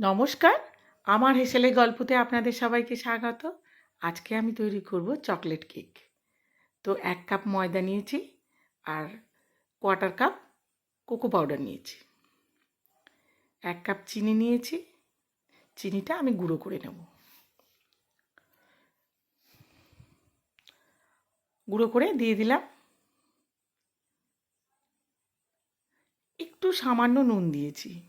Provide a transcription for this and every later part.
নমস্কার। আমার হেসেলে গল্পতে আপনাদের সবাইকে স্বাগত। আজকে আমি তৈরি করব চকলেট কেক। তো এক কাপ ময়দা নিয়েছি আর কোয়ার্টার কাপ কোকো পাউডার নিয়েছি। এক কাপ চিনি নিয়েছি। চিনিটা আমি গুঁড়ো করে নেব। গুঁড়ো করে দিয়ে দিলাম। একটু সামান্য নুন দিয়েছি।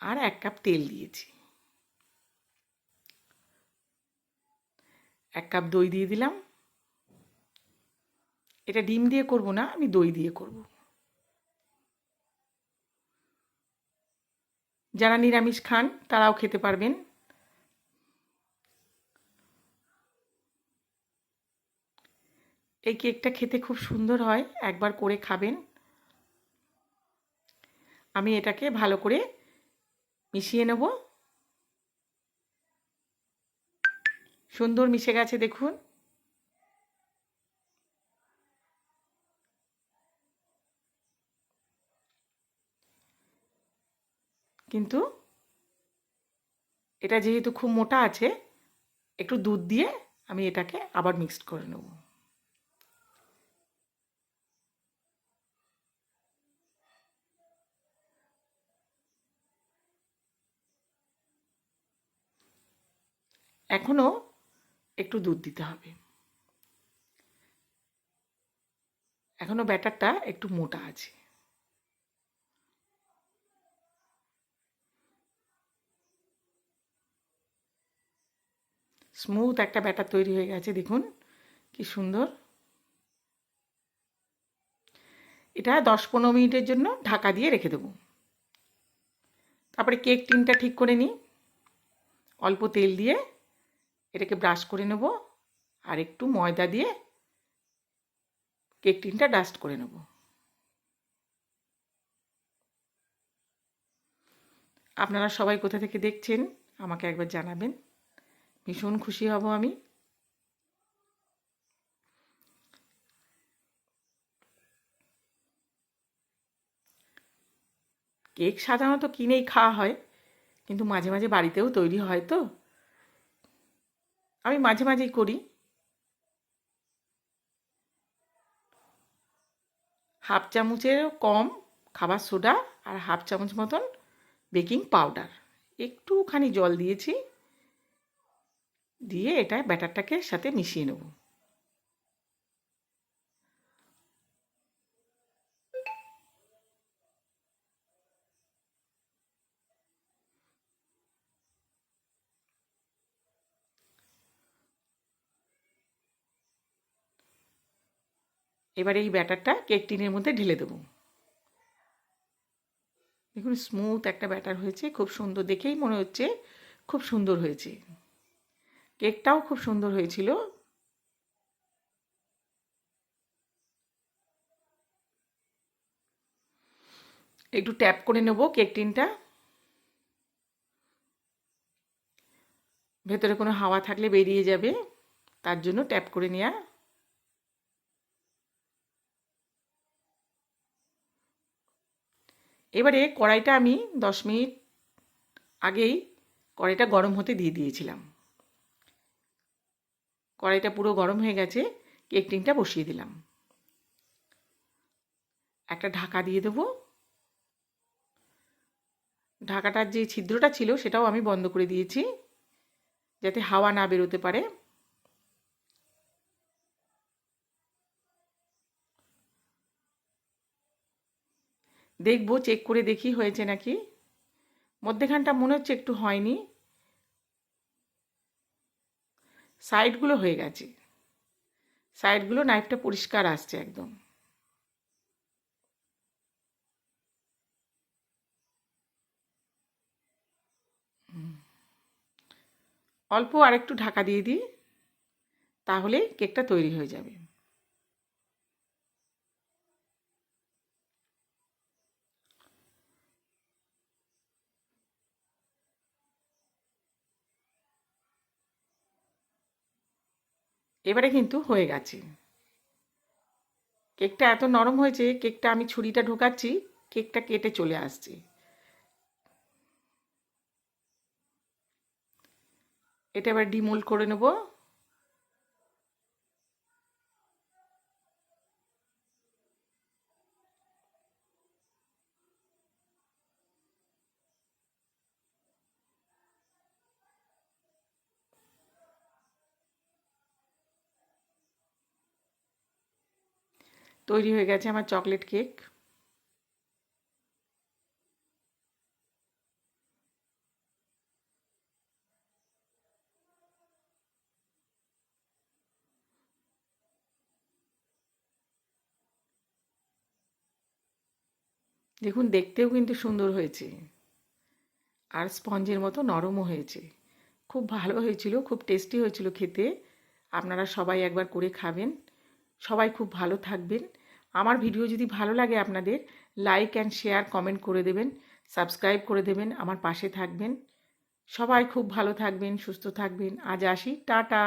আর এক কাপ তেল দিয়েছি। এক কাপ দই দিয়ে দিলাম। এটা ডিম দিয়ে করব না, আমি দই দিয়ে করব। যারা নিরামিষ খান, তারাও খেতে পারবেন। এই কেকটা খেতে খুব সুন্দর হয়, একবার করে খাবেন। আমি এটাকে ভালো করে মিশিয়ে নেব। সুন্দর মিশে গেছে, দেখুন। কিন্তু এটা যেহেতু খুব মোটা আছে, একটু দুধ দিয়ে আমি এটাকে আবার মিক্সড করে নেব। এখনও একটু দুধ দিতে হবে। এখনও ব্যাটারটা একটু মোটা আছে। স্মুথ একটা ব্যাটার তৈরি হয়ে গেছে, দেখুন কি সুন্দর। এটা দশ পনেরো মিনিটের জন্য ঢাকা দিয়ে রেখে দেবো। তারপরে কেক টিনটা ঠিক করে নিই। অল্প তেল দিয়ে এটাকে ব্রাশ করে নেব আর একটু ময়দা দিয়ে কেক টিনটা ডাস্ট করে নেব। আপনারা সবাই কোথা থেকে দেখছেন, আমাকে একবার জানাবেন। ভীষণ খুশি হব আমি। কেক সাধারণত কিনেই খাওয়া হয়, কিন্তু মাঝে মাঝে বাড়িতেও তৈরি হয় তো। আমি মাঝে মাঝেই করি। হাফ চামচেরও কম খাবার সোডা আর হাফ চামচ মতন বেকিং পাউডার। একটুখানি জল দিয়েছি, দিয়ে এটা ব্যাটারটাকে সাথে মিশিয়ে নেব। এবার এই ব্যাটারটা কেক টিনের মধ্যে ঢেলে দেবো। দেখুন স্মুথ একটা ব্যাটার হয়েছে, খুব সুন্দর দেখেই মনে হচ্ছে খুব সুন্দর হয়েছে। কেকটাও খুব সুন্দর হয়েছিল। একটু ট্যাপ করে নেব কেক টিনটা ভেতরে কোনো হাওয়া থাকলে বেরিয়ে যাবে, তার জন্য ট্যাপ করে নেওয়া এবারে কড়াইটা আমি দশ মিনিট আগেই কড়াইটা গরম হতে দিয়ে দিয়েছিলাম। কড়াইটা পুরো গরম হয়ে গেছে কেক টিনটা বসিয়ে দিলাম। একটা ঢাকা দিয়ে দেবো। ঢাকাটার যে ছিদ্রটা ছিল সেটাও আমি বন্ধ করে দিয়েছি, যাতে হাওয়া না বেরোতে পারে। দেখব চেক করে দেখি হয়েছে নাকি। মধ্যেখানটা মনে হচ্ছে একটু হয়নি। সাইডগুলো হয়ে গেছে। সাইডগুলো নাইফটা পরিষ্কার আসছে একদম। অল্প আরেকটু ঢাকা দিয়ে দিই, তাহলে কেকটা তৈরি হয়ে যাবে। এবারে কিন্তু হয়ে গেছে। কেকটা এত নরম হয়েছে, কেকটা আমি ছুরিটা ঢোকাচ্ছি, কেকটা কেটে চলে আসছে। এটা এবার ডিমোল্ড করে নেব। তৈরি হয়ে গেছে আমার চকলেট কেক। দেখুন, দেখতেও কিন্তু সুন্দর হয়েছে। আর স্পঞ্জের মতো নরমও হয়েছে। খুব ভালো হয়েছিল, খুব টেস্টি হয়েছিল খেতে। আপনারা সবাই একবার করে খাবেন। সবাই খুব ভালো থাকবেন। আমার ভিডিও যদি ভালো লাগে আপনাদের লাইক অ্যান্ড শেয়ার কমেন্ট করে দেবেন সাবস্ক্রাইব করে দেবেন, আমার পাশে থাকবেন। সবাই খুব ভালো থাকবেন, সুস্থ থাকবেন। আজ আসি। টাটা!